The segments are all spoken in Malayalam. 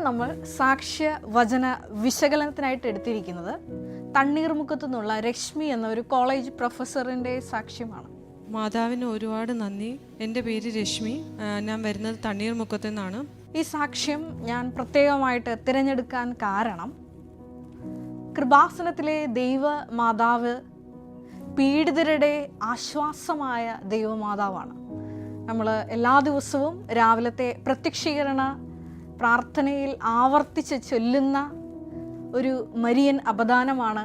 ഇന്ന് നമ്മൾ സാക്ഷ്യ വചന വിശകലനത്തിനായിട്ട് എടുത്തിരിക്കുന്നത് തണ്ണീർമുക്കത്തു നിന്നുള്ള രശ്മി എന്ന ഒരു കോളേജ് പ്രൊഫസറിന്റെ സാക്ഷ്യമാണ്. മാതാവിന് ഒരുപാട് നന്ദി. എന്റെ പേര് രശ്മി. ഞാൻ വരുന്നത് തണ്ണീർമുക്കത്തു നിന്നാണ് ഈ സാക്ഷ്യം ഞാൻ പ്രത്യേകമായിട്ട് തിരഞ്ഞെടുക്കാൻ കാരണം കൃപാസനത്തിലെ ദൈവ മാതാവ് പീഡിതരുടെ ആശ്വാസമായ ദൈവമാതാവാണ്. നമ്മൾ എല്ലാ ദിവസവും രാവിലത്തെ പ്രത്യക്ഷീകരണ പ്രാർത്ഥനയിൽ ആവർത്തിച്ച് ചൊല്ലുന്ന ഒരു മരിയൻ അപദാനമാണ്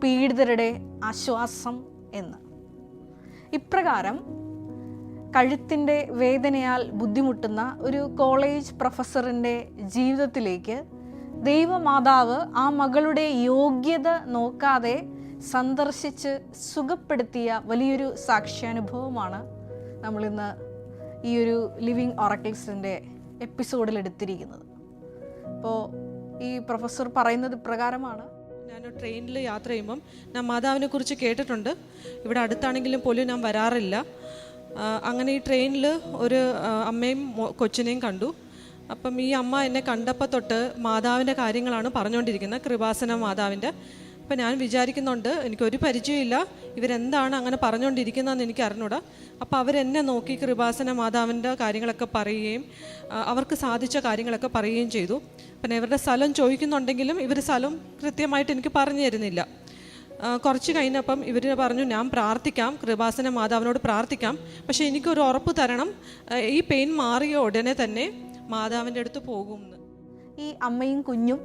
പീഡിതരുടെ ആശ്വാസം എന്ന്. ഇപ്രകാരം കഴുത്തിന്റെ വേദനയാൽ ബുദ്ധിമുട്ടുന്ന ഒരു കോളേജ് പ്രൊഫസറിന്റെ ജീവിതത്തിലേക്ക് ദൈവമാതാവ് ആ മകളുടെ യോഗ്യത നോക്കാതെ സന്ദർശിച്ച് സുഖപ്പെടുത്തിയ വലിയൊരു സാക്ഷ്യാനുഭവമാണ് നമ്മളിന്ന് ഈ ഒരു ലിവിങ് ഒറക്കിൾസിന്റെ എപ്പിസോഡിൽ എടുത്തിരിക്കുന്നത്. അപ്പോൾ ഈ പ്രൊഫസർ പറയുന്നത് ഇപ്രകാരമാണ്. ഞാൻ ട്രെയിനിൽ യാത്ര ചെയ്യുമ്പം ഞാൻ മാതാവിനെ കുറിച്ച് കേട്ടിട്ടുണ്ട്. ഇവിടെ അടുത്താണെങ്കിലും പോലും ഞാൻ വരാറില്ല. അങ്ങനെ ഈ ട്രെയിനിൽ ഒരു അമ്മയും കൊച്ചിനെയും കണ്ടു. അപ്പം ഈ അമ്മ എന്നെ കണ്ടപ്പോൾ തൊട്ട് മാതാവിന്റെ കാര്യങ്ങളാണ് പറഞ്ഞുകൊണ്ടിരിക്കുന്നത് കൃപാസന മാതാവിന്റെ അപ്പം ഞാൻ വിചാരിക്കുന്നുണ്ട് എനിക്കൊരു പരിചയമില്ല. ഇവരെന്താണ് അങ്ങനെ പറഞ്ഞുകൊണ്ടിരിക്കുന്നതെന്ന് എനിക്ക് അറിഞ്ഞൂടാ. അപ്പോൾ അവരെന്നെ നോക്കി കൃപാസന മാതാവിന്റെ കാര്യങ്ങളൊക്കെ പറയുകയും അവർക്ക് സാധിച്ച കാര്യങ്ങളൊക്കെ പറയുകയും ചെയ്തു. പിന്നെ ഇവരുടെ സ്ഥലം ചോദിക്കുന്നുണ്ടെങ്കിലും ഇവർ സ്ഥലം കൃത്യമായിട്ട് എനിക്ക് പറഞ്ഞു തരുന്നില്ല. കുറച്ച് കഴിഞ്ഞപ്പം ഇവർ പറഞ്ഞു ഞാൻ പ്രാർത്ഥിക്കാം കൃപാസന മാതാവിനോട് പ്രാർത്ഥിക്കാം. പക്ഷേ എനിക്കൊരു ഉറപ്പ് തരണം. ഈ പെയിൻ മാറിയ ഉടനെ തന്നെ മാതാവിന്റെ അടുത്ത് പോകും. ഈ അമ്മയും കുഞ്ഞും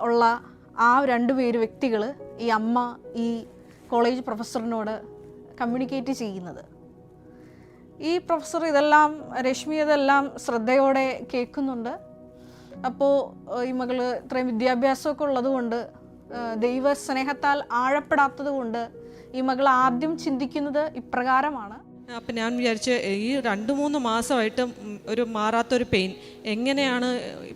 ഉള്ള ആ രണ്ട് പേര് വ്യക്തികൾ ഈ അമ്മ ഈ കോളേജ് പ്രൊഫസറിനോട് കമ്മ്യൂണിക്കേറ്റ് ചെയ്യുന്നത്. ഈ പ്രൊഫസർ ഇതെല്ലാം രശ്മി ഇതെല്ലാം ശ്രദ്ധയോടെ കേൾക്കുന്നുണ്ട്. അപ്പോൾ ഈ മകൾ ഇത്രയും വിദ്യാഭ്യാസമൊക്കെ ഉള്ളതുകൊണ്ട് ദൈവ സ്നേഹത്താൽ ആഴപ്പെടാത്തത് കൊണ്ട് ഈ മകൾ ആദ്യം ചിന്തിക്കുന്നത് ഇപ്രകാരമാണ്. അപ്പം ഞാൻ വിചാരിച്ച് ഈ രണ്ട് മൂന്ന് മാസമായിട്ട് ഒരു മാറാത്തൊരു പെയിൻ എങ്ങനെയാണ്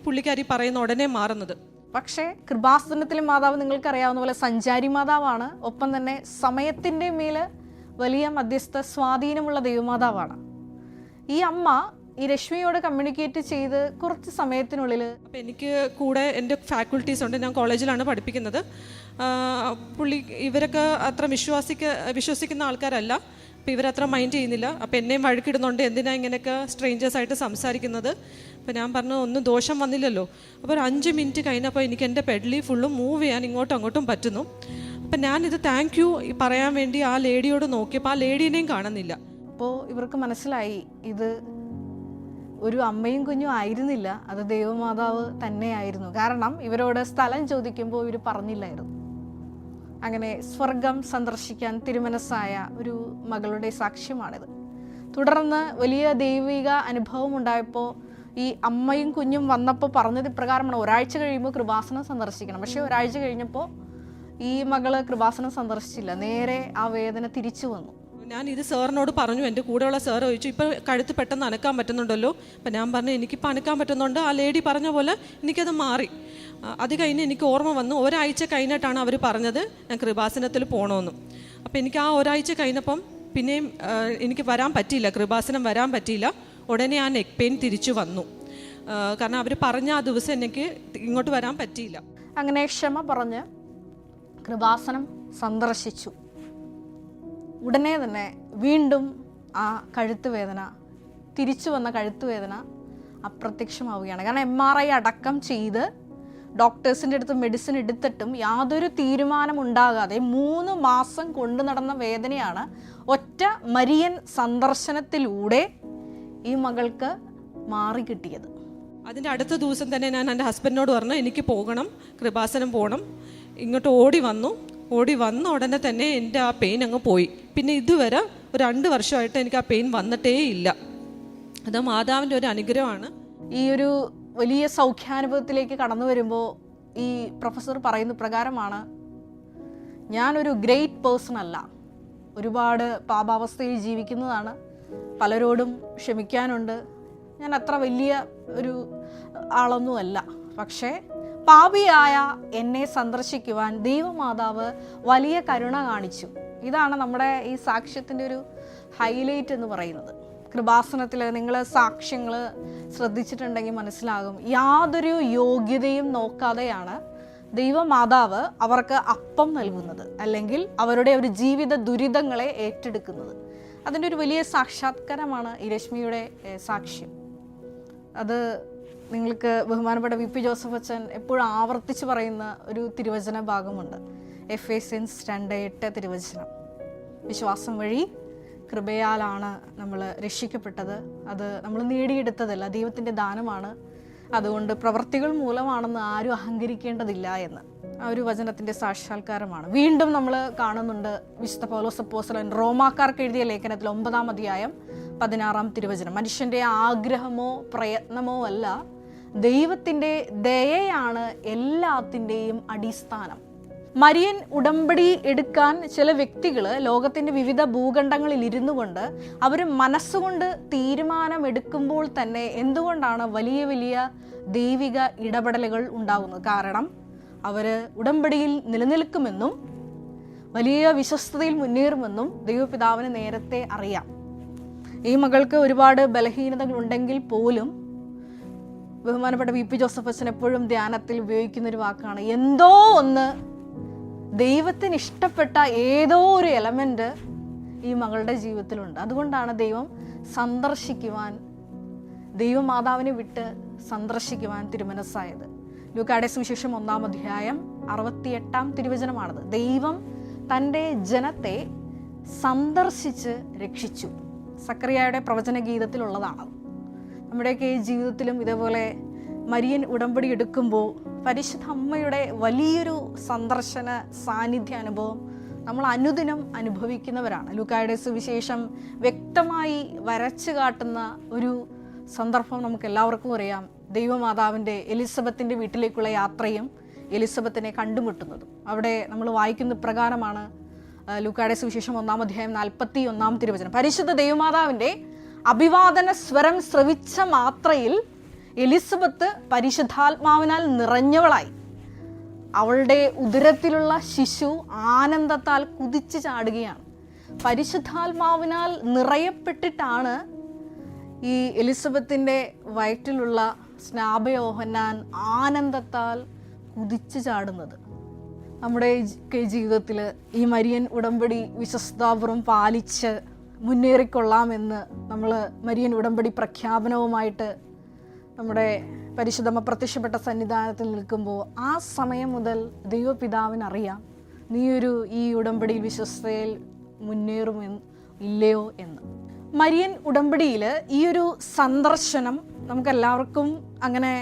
പുള്ളിക്കാരി പറയുന്ന ഉടനെ മാറുന്നത്? പക്ഷേ കൃപാസനത്തിലെ മാതാവ് നിങ്ങൾക്കറിയാവുന്ന പോലെ സഞ്ചാരി മാതാവാണ്. ഒപ്പം തന്നെ സമയത്തിന്റെ മേൽ വലിയ മധ്യസ്ഥ സ്വാധീനമുള്ള ദൈവമാതാവാണ്. ഈ അമ്മ ഈ രശ്മിയോട് കമ്മ്യൂണിക്കേറ്റ് ചെയ്ത് കുറച്ച് സമയത്തിനുള്ളിൽ അപ്പം എനിക്ക് കൂടെ എന്റെ ഫാക്കൽറ്റീസ് ഉണ്ട്. ഞാൻ കോളേജിലാണ് പഠിപ്പിക്കുന്നത്. പുള്ളി ഇവരൊക്കെ അത്ര വിശ്വാസിക്ക വിശ്വസിക്കുന്ന ആൾക്കാരല്ല. അപ്പം ഇവരത്ര മൈൻഡ് ചെയ്യുന്നില്ല. അപ്പം എന്നെയും വഴക്കിടുന്നുണ്ട്. എന്തിനാ ഇങ്ങനെയൊക്കെ സ്ട്രേഞ്ചേഴ്സായിട്ട് സംസാരിക്കുന്നത്? അപ്പം ഞാൻ പറഞ്ഞു ഒന്നും ദോഷം വന്നില്ലല്ലോ. അപ്പോൾ ഒരു അഞ്ച് മിനിറ്റ് കഴിഞ്ഞപ്പോൾ എനിക്ക് എന്റെ പെഡ്ലി ഫുള്ളും മൂവ് ചെയ്യാൻ ഇങ്ങോട്ടും അങ്ങോട്ടും പറ്റുന്നു. അപ്പം ഞാനിത് താങ്ക് യു പറയാൻ വേണ്ടി ആ ലേഡിയോട് നോക്കിയപ്പോൾ ആ ലേഡീനെയും കാണുന്നില്ല. അപ്പോൾ ഇവർക്ക് മനസ്സിലായി ഇത് ഒരു അമ്മയും കുഞ്ഞും ആയിരുന്നില്ല അത് ദൈവമാതാവ് തന്നെയായിരുന്നു. കാരണം ഇവരോട് സ്ഥലം ചോദിക്കുമ്പോൾ ഇവർ പറഞ്ഞില്ലായിരുന്നു. അങ്ങനെ സ്വർഗം സന്ദർശിക്കാൻ തിരുമനസ്സായ ഒരു മകളുടെ സാക്ഷ്യമാണിത്. തുടർന്ന് വലിയ ദൈവിക അനുഭവം ഉണ്ടായപ്പോൾ ഈ അമ്മയും കുഞ്ഞും വന്നപ്പോൾ പറഞ്ഞത് ഇപ്രകാരമാണ്. ഒരാഴ്ച കഴിയുമ്പോൾ കൃപാസനം സന്ദർശിക്കണം. പക്ഷേ ഒരാഴ്ച കഴിഞ്ഞപ്പോൾ ഈ മകൾ കൃപാസനം സന്ദർശിച്ചില്ല. നേരെ ആ വേദന തിരിച്ചു വന്നു. ഞാൻ ഇത് സാറിനോട് പറഞ്ഞു. എന്റെ കൂടെയുള്ള സാർ ചോദിച്ചു ഇപ്പം കഴുത്ത് പെട്ടെന്ന് അനക്കാൻ പറ്റുന്നുണ്ടല്ലോ? അപ്പം ഞാൻ പറഞ്ഞു എനിക്കിപ്പോൾ അനക്കാൻ പറ്റുന്നുണ്ട്. ആ ലേഡി പറഞ്ഞ പോലെ എനിക്കത് മാറി. അത് കഴിഞ്ഞ് എനിക്ക് ഓർമ്മ വന്നു. ഒരാഴ്ച കഴിഞ്ഞിട്ടാണ് അവർ പറഞ്ഞത് ഞാൻ കൃപാസനത്തിൽ പോകണമെന്ന് അപ്പം എനിക്ക് ആ ഒരാഴ്ച കഴിഞ്ഞപ്പം പിന്നെയും എനിക്ക് വരാൻ പറ്റിയില്ല. കൃപാസനം വരാൻ പറ്റിയില്ല. ഉടനെ ആ നെക്ക് പെയിൻ തിരിച്ചു വന്നു. കാരണം അവർ പറഞ്ഞ ആ ദിവസം എനിക്ക് ഇങ്ങോട്ട് വരാൻ പറ്റിയില്ല. അങ്ങനെ ക്ഷമ പറഞ്ഞ് കൃപാസനം സന്ദർശിച്ചു. ഉടനെ തന്നെ വീണ്ടും ആ കഴുത്ത് വേദന തിരിച്ചു വന്ന കഴുത്ത് വേദന അപ്രത്യക്ഷമാവുകയാണ്. കാരണം എം ആർ ഐ അടക്കം ചെയ്ത് ഡോക്ടേഴ്സിന്റെ അടുത്ത് മെഡിസിൻ എടുത്തിട്ടും യാതൊരു തീരുമാനം ഉണ്ടാകാതെ മൂന്ന് മാസം കൊണ്ടു നടന്ന വേദനയാണ് ഒറ്റ മരിയൻ സന്ദർശനത്തിലൂടെ ഈ മകൾക്ക് മാറി കിട്ടിയത്. അതിന്റെ അടുത്ത ദിവസം തന്നെ ഞാൻ എന്റെ ഹസ്ബൻഡിനോട് പറഞ്ഞു എനിക്ക് പോകണം കൃപാസനം പോകണം ഇങ്ങോട്ട് ഓടി വന്നു. ഓടി വന്ന ഉടനെ തന്നെ എന്റെ ആ പെയിൻ അങ്ങ് പോയി. പിന്നെ ഇതുവരെ ഒരു രണ്ട് വർഷമായിട്ട് എനിക്ക് ആ പെയിൻ വന്നിട്ടേ ഇല്ല. അത് മാതാവിന്റെ ഒരു അനുഗ്രഹമാണ്. ഈ ഒരു വലിയ സൗഖ്യാനുഭവത്തിലേക്ക് കടന്നു വരുമ്പോൾ ഈ പ്രൊഫസർ പറയുന്ന പ്രകാരമാണ് ഞാനൊരു ഗ്രേറ്റ് പേഴ്സൺ അല്ല. ഒരുപാട് പാപാവസ്ഥയിൽ ജീവിക്കുന്നതാണ്. പലരോടും ക്ഷമിക്കാനുണ്ട്. ഞാൻ അത്ര വലിയ ഒരു ആളൊന്നുമല്ല. പക്ഷേ പാപിയായ എന്നെ സന്ദർശിക്കുവാൻ ദൈവമാതാവ് വലിയ കരുണ കാണിച്ചു. ഇതാണ് നമ്മുടെ ഈ സാക്ഷ്യത്തിന്റെ ഒരു ഹൈലൈറ്റ് എന്ന് പറയുന്നത്. കൃപാസനത്തിൽ നിങ്ങൾ സാക്ഷ്യങ്ങൾ ശ്രദ്ധിച്ചിട്ടുണ്ടെങ്കിൽ മനസ്സിലാകും. യാതൊരു യോഗ്യതയും നോക്കാതെയാണ് ദൈവമാതാവ് അവർക്ക് അപ്പം നൽകുന്നത് അല്ലെങ്കിൽ അവരുടെ ഒരു ജീവിത ദുരിതങ്ങളെ ഏറ്റെടുക്കുന്നത്. അതിന്റെ ഒരു വലിയ സാക്ഷാത്കാരമാണ് ഈ രശ്മിയുടെ സാക്ഷ്യം. അത് നിങ്ങൾക്ക് ബഹുമാനപ്പെട്ട വി പി ജോസഫ് അച്ഛൻ എപ്പോഴും ആവർത്തിച്ച് പറയുന്ന ഒരു തിരുവചന ഭാഗമുണ്ട്. എഫ് എ സെൻസ് രണ്ട് എട്ട് തിരുവചനം. വിശ്വാസം വഴി കൃപയാലാണ് നമ്മൾ രക്ഷിക്കപ്പെട്ടത്. അത് നമ്മൾ നേടിയെടുത്തതല്ല. ദൈവത്തിന്റെ ദാനമാണ്. അതുകൊണ്ട് പ്രവർത്തികൾ മൂലമാണെന്ന് ആരും അഹങ്കരിക്കേണ്ടതില്ല എന്ന്. ആ ഒരു വചനത്തിന്റെ സാക്ഷാത്കാരമാണ്. വീണ്ടും നമ്മൾ കാണുന്നുണ്ട് വിശുദ്ധ പൗലോസ് അപ്പോസ്തലൻ റോമാക്കാർക്ക് എഴുതിയ ലേഖനത്തിൽ ഒമ്പതാം അധ്യായം പതിനാറാം തിരുവചനം. മനുഷ്യന്റെ ആഗ്രഹമോ പ്രയത്നമോ അല്ല ദൈവത്തിന്റെ ദയയാണ് എല്ലാത്തിന്റെയും അടിസ്ഥാനം. മരിയൻ ഉടമ്പടി എടുക്കാൻ ചില വ്യക്തികൾ ലോകത്തിന്റെ വിവിധ ഭൂഖണ്ഡങ്ങളിൽ ഇരുന്നു കൊണ്ട് അവർ മനസ്സുകൊണ്ട് തീരുമാനമെടുക്കുമ്പോൾ തന്നെ എന്തുകൊണ്ടാണ് വലിയ വലിയ ദൈവിക ഇടപെടലുകൾ ഉണ്ടാകുന്നത് കാരണം അവർ ഉടമ്പടിയിൽ നിലനിൽക്കുമെന്നും വലിയ വിശ്വസ്തയിൽ മുന്നേറുമെന്നും ദൈവപിതാവിന് നേരത്തെ അറിയാം. ഈ മകൾക്ക് ഒരുപാട് ബലഹീനതകൾ ഉണ്ടെങ്കിൽ പോലും ബഹുമാനപ്പെട്ട വി പി ജോസഫ് അച്ഛൻ എപ്പോഴും ധ്യാനത്തിൽ ഉപയോഗിക്കുന്ന ഒരു വാക്കാണ്. എന്തോ ഒന്ന് ദൈവത്തിന് ഇഷ്ടപ്പെട്ട ഏതോ ഒരു എലമെന്റ് ഈ മകളുടെ ജീവിതത്തിലുണ്ട്. അതുകൊണ്ടാണ് ദൈവം സന്ദർശിക്കുവാൻ ദൈവമാതാവിനെ വിട്ട് സന്ദർശിക്കുവാൻ തിരുമനസ്സായത്. ലൂക്കാടെ സുവിശേഷം ഒന്നാം അധ്യായം അറുപത്തിയെട്ടാം തിരുവചനമാണത്. ദൈവം തന്റെ ജനത്തെ സന്ദർശിച്ച് രക്ഷിച്ചു. സക്രിയയുടെ പ്രവചന ഗീതത്തിലുള്ളതാണത് നമ്മുടെയൊക്കെ ജീവിതത്തിലും ഇതേപോലെ മരിയൻ ഉടമ്പടി എടുക്കുമ്പോൾ പരിശുദ്ധ അമ്മയുടെ വലിയൊരു സന്ദർശന സാന്നിധ്യ അനുഭവം നമ്മൾ അനുദിനം അനുഭവിക്കുന്നവരാണ്. ലൂക്കായുടെ സുവിശേഷം വ്യക്തമായി വരച്ചു കാട്ടുന്ന ഒരു സന്ദർഭം നമുക്ക് എല്ലാവർക്കും അറിയാം. ദൈവമാതാവിന്റെ എലിസബത്തിന്റെ വീട്ടിലേക്കുള്ള യാത്രയും എലിസബത്തിനെ കണ്ടുമുട്ടുന്നതും. അവിടെ നമ്മൾ വായിക്കുന്ന പ്രകാരമാണ് ലൂക്കാടെ സുവിശേഷം ഒന്നാം അധ്യായം നാൽപ്പത്തി ഒന്നാം തിരുവചനം. പരിശുദ്ധ ദൈവമാതാവിന്റെ അഭിവാദന സ്വരം ശ്രവിച്ച മാത്രയിൽ എലിസബത്ത് പരിശുദ്ധാത്മാവിനാൽ നിറഞ്ഞവളായി. അവളുടെ ഉദരത്തിലുള്ള ശിശു ആനന്ദത്താൽ കുതിച്ചു ചാടുകയാണ്. പരിശുദ്ധാത്മാവിനാൽ നിറയപ്പെട്ടിട്ടാണ് ഈ എലിസബത്തിന്റെ വയറ്റിലുള്ള സ്നാപയോഹന്നാൻ ആനന്ദത്താൽ കുതിച്ചു ചാടുന്നത്. നമ്മുടെ ജീവിതത്തിൽ ഈ മരിയൻ ഉടമ്പടി വിശ്വസ്താപുറം പാലിച്ച് മുന്നേറിക്കൊള്ളാമെന്ന് നമ്മൾ മരിയൻ ഉടമ്പടി പ്രഖ്യാപനവുമായിട്ട് നമ്മുടെ പരിശുദ്ധമ പ്രത്യക്ഷപ്പെട്ട സന്നിധാനത്തിൽ നിൽക്കുമ്പോൾ ആ സമയം മുതൽ ദൈവപിതാവിനറിയാം നീയൊരു ഈ ഉടമ്പടിയിൽ വിശ്വസ്തയിൽ മുന്നേറുമെന്ന് ഇല്ലയോ? എന്ന്. മരിയൻ ഉടമ്പടിയിൽ ഈ ഒരു സന്ദർശനം നമുക്കെല്ലാവർക്കും അങ്ങനെ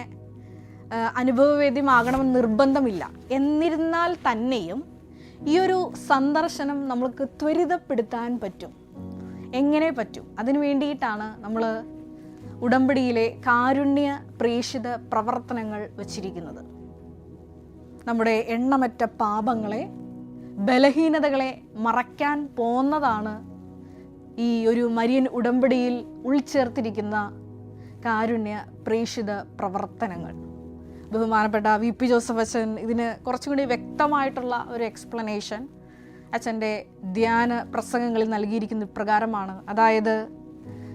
അനുഭവവേദ്യമാകണമെന്ന് നിർബന്ധമില്ല. എന്നിരുന്നാൽ തന്നെയും ഈ ഒരു സന്ദർശനം നമ്മൾക്ക് ത്വരിതപ്പെടുത്താൻ പറ്റും. എങ്ങനെ പറ്റും? അതിനു വേണ്ടിയിട്ടാണ് നമ്മൾ ഉടമ്പടിയിലെ കാരുണ്യ പ്രേഷിത പ്രവർത്തനങ്ങൾ വച്ചിരിക്കുന്നത്. നമ്മുടെ എണ്ണമറ്റ പാപങ്ങളെ ബലഹീനതകളെ മറയ്ക്കാൻ പോന്നതാണ് ഈ ഒരു മരിയൻ ഉടമ്പടിയിൽ ഉൾച്ചേർത്തിരിക്കുന്ന കാരുണ്യ പ്രേഷിത പ്രവർത്തനങ്ങൾ. ബഹുമാനപ്പെട്ട വി പി ജോസഫ് അച്ഛൻ ഇതിന് കുറച്ചും കൂടി വ്യക്തമായിട്ടുള്ള ഒരു എക്സ്പ്ലനേഷൻ അച്ഛന്റെ ധ്യാന പ്രസംഗങ്ങളിൽ നൽകിയിരിക്കുന്ന ഇപ്രകാരമാണ്. അതായത്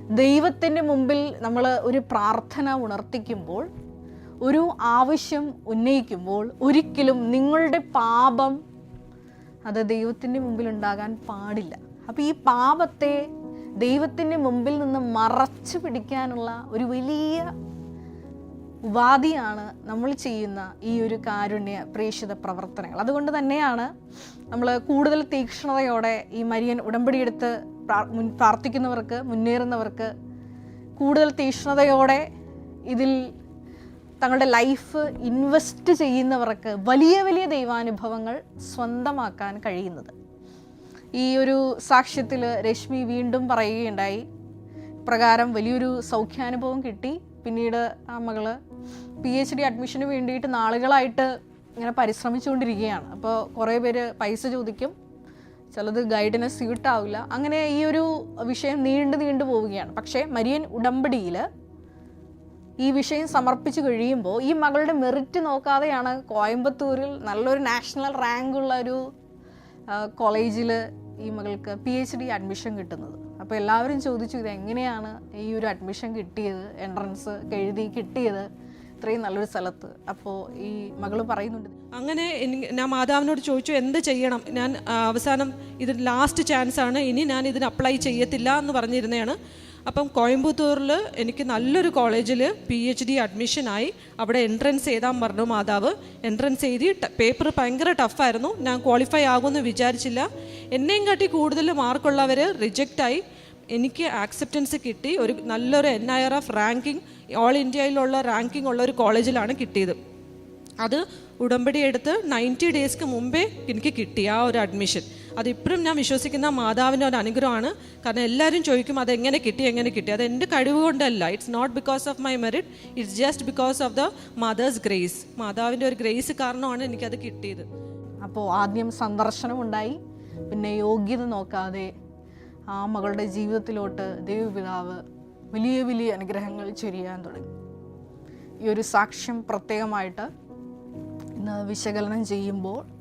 ദൈവത്തിന്റെ മുമ്പിൽ നമ്മൾ ഒരു പ്രാർത്ഥന ഉണർത്തിക്കുമ്പോൾ ഒരു ആവശ്യം ഉന്നയിക്കുമ്പോൾ ഒരിക്കലും നിങ്ങളുടെ പാപം അത് ദൈവത്തിന്റെ മുമ്പിൽ ഉണ്ടാകാൻ പാടില്ല. അപ്പോൾ ഈ പാപത്തെ ദൈവത്തിന്റെ മുമ്പിൽ നിന്ന് മറച്ചു പിടിക്കാനുള്ള ഒരു വലിയ ഉപാധിയാണ് നമ്മൾ ചെയ്യുന്ന ഈ ഒരു കാരുണ്യ പ്രേക്ഷിത പ്രവർത്തനങ്ങൾ. അതുകൊണ്ട് തന്നെയാണ് നമ്മൾ കൂടുതൽ തീക്ഷ്ണതയോടെ ഈ മരിയൻ ഉടമ്പടിയെടുത്ത് പ്രാ- പ്രാർത്ഥിക്കുന്നവർക്ക് മുന്നേറുന്നവർക്ക് കൂടുതൽ തീക്ഷ്ണതയോടെ ഇതിൽ തങ്ങളുടെ ലൈഫ് ഇൻവെസ്റ്റ് ചെയ്യുന്നവർക്ക് വലിയ വലിയ ദൈവാനുഭവങ്ങൾ സ്വന്തമാക്കാൻ കഴിയുന്നത്. ഈ ഒരു സാക്ഷ്യത്തിൽ രശ്മി വീണ്ടും പറയുകയുണ്ടായി. പ്രകാരം വലിയൊരു സൗഖ്യാനുഭവം കിട്ടി. പിന്നീട് ആ മകൾ പി എച്ച് ഡി അഡ്മിഷന് വേണ്ടിയിട്ട് നാളുകളായിട്ട് ഇങ്ങനെ പരിശ്രമിച്ചുകൊണ്ടിരിക്കുകയാണ്. അപ്പോൾ കുറേ പേര് പൈസ ചോദിക്കും. ചിലത് ഗൈഡിനെ സ്യൂട്ടാവില്ല അങ്ങനെ ഈ ഒരു വിഷയം നീണ്ടു നീണ്ടു പോവുകയാണ്. പക്ഷേ മരിയൻ ഉടമ്പടിയിൽ ഈ വിഷയം സമർപ്പിച്ചു കഴിയുമ്പോൾ ഈ മകളുടെ മെറിറ്റ് നോക്കാതെയാണ് കോയമ്പത്തൂരിൽ നല്ലൊരു നാഷണൽ റാങ്കുള്ള ഒരു കോളേജിൽ ഈ മകൾക്ക് പി എച്ച് ഡി അഡ്മിഷൻ കിട്ടുന്നത്. അപ്പോൾ എല്ലാവരും ചോദിച്ചു ഇത് എങ്ങനെയാണ് ഈ ഒരു അഡ്മിഷൻ കിട്ടിയത്? എൻട്രൻസ് എഴുതി കിട്ടിയത്? ഇത്രയും നല്ലൊരു സ്ഥലത്ത്. അപ്പോൾ ഈ മകൾ പറയുന്നുണ്ട് അങ്ങനെ ഞാൻ മാതാവിനോട് ചോദിച്ചു എന്ത് ചെയ്യണം? ഞാൻ അവസാനം ഇത് ലാസ്റ്റ് ചാൻസ് ആണ്. ഇനി ഞാൻ ഇതിന് അപ്ലൈ ചെയ്യത്തില്ല എന്ന് പറഞ്ഞിരുന്നതാണ് അപ്പം കോയമ്പത്തൂരിൽ എനിക്ക് നല്ലൊരു കോളേജിൽ പി എച്ച് ഡി അഡ്മിഷനായി അവിടെ എൻട്രൻസ് എഴുതാൻ പറഞ്ഞു മാതാവ്. എൻട്രൻസ് എഴുതി പേപ്പർ ഭയങ്കര ടഫായിരുന്നു ഞാൻ ക്വാളിഫൈ ആകുമെന്ന് വിചാരിച്ചില്ല. എന്നെയും കാട്ടി കൂടുതൽ മാർക്കുള്ളവർ റിജക്റ്റായി എനിക്ക് ആക്സെപ്റ്റൻസ് കിട്ടി. ഒരു നല്ലൊരു N I R F ranking all ഇന്ത്യയിലുള്ള റാങ്കിങ് ഉള്ള ഒരു കോളേജിലാണ് കിട്ടിയത്. അത് ഉടമ്പടി എടുത്ത് നയന്റി ഡേയ്സ്ക്ക് മുമ്പേ എനിക്ക് കിട്ടി ആ ഒരു അഡ്മിഷൻ അത് ഇപ്പോഴും ഞാൻ വിശ്വസിക്കുന്ന മാതാവിന്റെ ഒരു അനുഗ്രഹമാണ്. കാരണം എല്ലാവരും ചോദിക്കും അത് എങ്ങനെ കിട്ടി? എങ്ങനെ കിട്ടി? അത് എന്റെ കഴിവ് കൊണ്ടല്ല. It's not because of my merit it's just because of the mother's grace മാതാവിന്റെ ഒരു ഗ്രേസ് കാരണമാണ് എനിക്കത് കിട്ടിയത്. അപ്പോൾ ആദ്യം സന്ദർശനം ഉണ്ടായി പിന്നെ യോഗ്യത നോക്കാതെ ആ മകളുടെ ജീവിതത്തിലോട്ട് ദൈവപിതാവ് വലിയ വലിയ അനുഗ്രഹങ്ങൾ ചൊരിയാൻ തുടങ്ങി. ഈ ഒരു സാക്ഷ്യം പ്രത്യേകമായിട്ട് ഇന്ന് വിശകലനം ചെയ്യുമ്പോൾ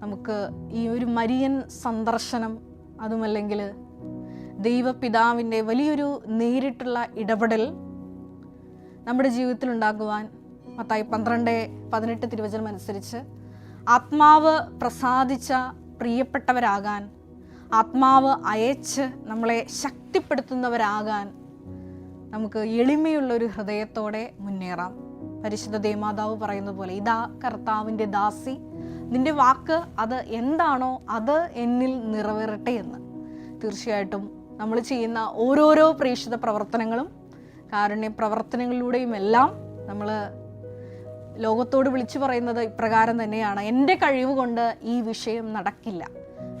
നമുക്ക് ഈ ഒരു മരിയൻ സന്ദർശനം അതുമല്ലെങ്കിൽ ദൈവപിതാവിന്റെ വലിയൊരു നേരിട്ടുള്ള ഇടപെടൽ നമ്മുടെ ജീവിതത്തിൽ ഉണ്ടാകുവാൻ മത്തായി പന്ത്രണ്ട് പതിനെട്ട് തിരുവചനം അനുസരിച്ച് ആത്മാവ് പ്രസാദിച്ച പ്രിയപ്പെട്ടവരാകാൻ ആത്മാവ് അയച്ച് നമ്മളെ ശക്തിപ്പെടുത്തുന്നവരാകാൻ നമുക്ക് എളിമയുള്ള ഒരു ഹൃദയത്തോടെ മുന്നേറാം. പരിശുദ്ധ ദേമാതാവ് പറയുന്ന പോലെ ഇതാ കർത്താവിന്റെ ദാസി നിന്റെ വാക്ക് അത് എന്താണോ അത് എന്നിൽ നിറവേറട്ടെ എന്ന്. തീർച്ചയായിട്ടും നമ്മൾ ചെയ്യുന്ന ഓരോരോ പ്രേക്ഷിത പ്രവർത്തനങ്ങളും കാരുണ്യ പ്രവർത്തനങ്ങളിലൂടെയും എല്ലാം നമ്മൾ ലോകത്തോട് വിളിച്ചു പറയുന്നത് ഇപ്രകാരം തന്നെയാണ്. എന്റെ കഴിവ് കൊണ്ട് ഈ വിഷയം നടക്കില്ല.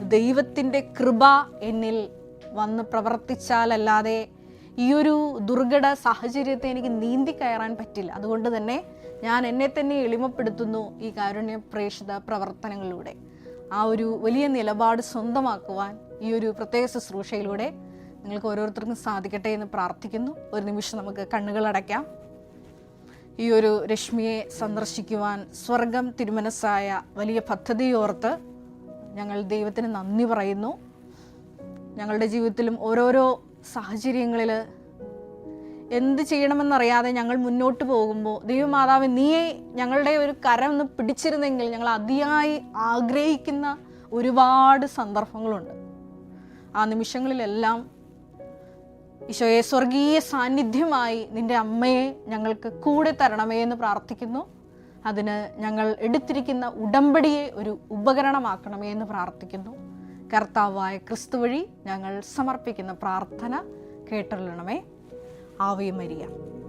ദൈവത്തിന്റെ കൃപ എന്നിൽ വന്ന് പ്രവർത്തിച്ചാലല്ലാതെ ഈ ഒരു ദുർഘട സാഹചര്യത്തെ എനിക്ക് നീന്തി കയറാൻ പറ്റില്ല. അതുകൊണ്ട് തന്നെ ഞാൻ എന്നെ തന്നെ എളിമപ്പെടുത്തുന്നു ഈ കാരുണ്യ പ്രേക്ഷിത പ്രവർത്തനങ്ങളിലൂടെ. ആ ഒരു വലിയ നിലപാട് സ്വന്തമാക്കുവാൻ ഈ ഒരു പ്രത്യേക ശുശ്രൂഷയിലൂടെ നിങ്ങൾക്ക് ഓരോരുത്തർക്കും സാധിക്കട്ടെ എന്ന് പ്രാർത്ഥിക്കുന്നു. ഒരു നിമിഷം നമുക്ക് കണ്ണുകൾ അടയ്ക്കാം. ഈ ഒരു രശ്മിയെ സന്ദർശിക്കുവാൻ സ്വർഗം തിരുമനസ്സായ വലിയ പദ്ധതിയോർത്ത് ഞങ്ങൾ ദൈവത്തിന് നന്ദി പറയുന്നു. ഞങ്ങളുടെ ജീവിതത്തിലും ഓരോരോ സാഹചര്യങ്ങളിൽ എന്ത് ചെയ്യണമെന്നറിയാതെ ഞങ്ങൾ മുന്നോട്ട് പോകുമ്പോൾ ദൈവമാതാവ് നീയെ ഞങ്ങളുടെ ഒരു കരം ഒന്ന് പിടിച്ചിരുന്നെങ്കിൽ ഞങ്ങൾ അതിയായി ആഗ്രഹിക്കുന്ന ഒരുപാട് സന്ദർഭങ്ങളുണ്ട്. ആ നിമിഷങ്ങളിലെല്ലാം ഈശോയെ സ്വർഗീയ സാന്നിധ്യമായി നിന്റെ അമ്മയെ ഞങ്ങൾക്ക് കൂടെ തരണമേ എന്ന് പ്രാർത്ഥിക്കുന്നു. അതിന് ഞങ്ങൾ എടുത്തിരിക്കുന്ന ഉടമ്പടിയെ ഒരു ഉപകരണമാക്കണമേ എന്ന് പ്രാർത്ഥിക്കുന്നു. കർത്താവായ ക്രിസ്തു വഴി ഞങ്ങൾ സമർപ്പിക്കുന്ന പ്രാർത്ഥന കേട്ടറിയണമേ. ആവിയമരിയ മരിയ.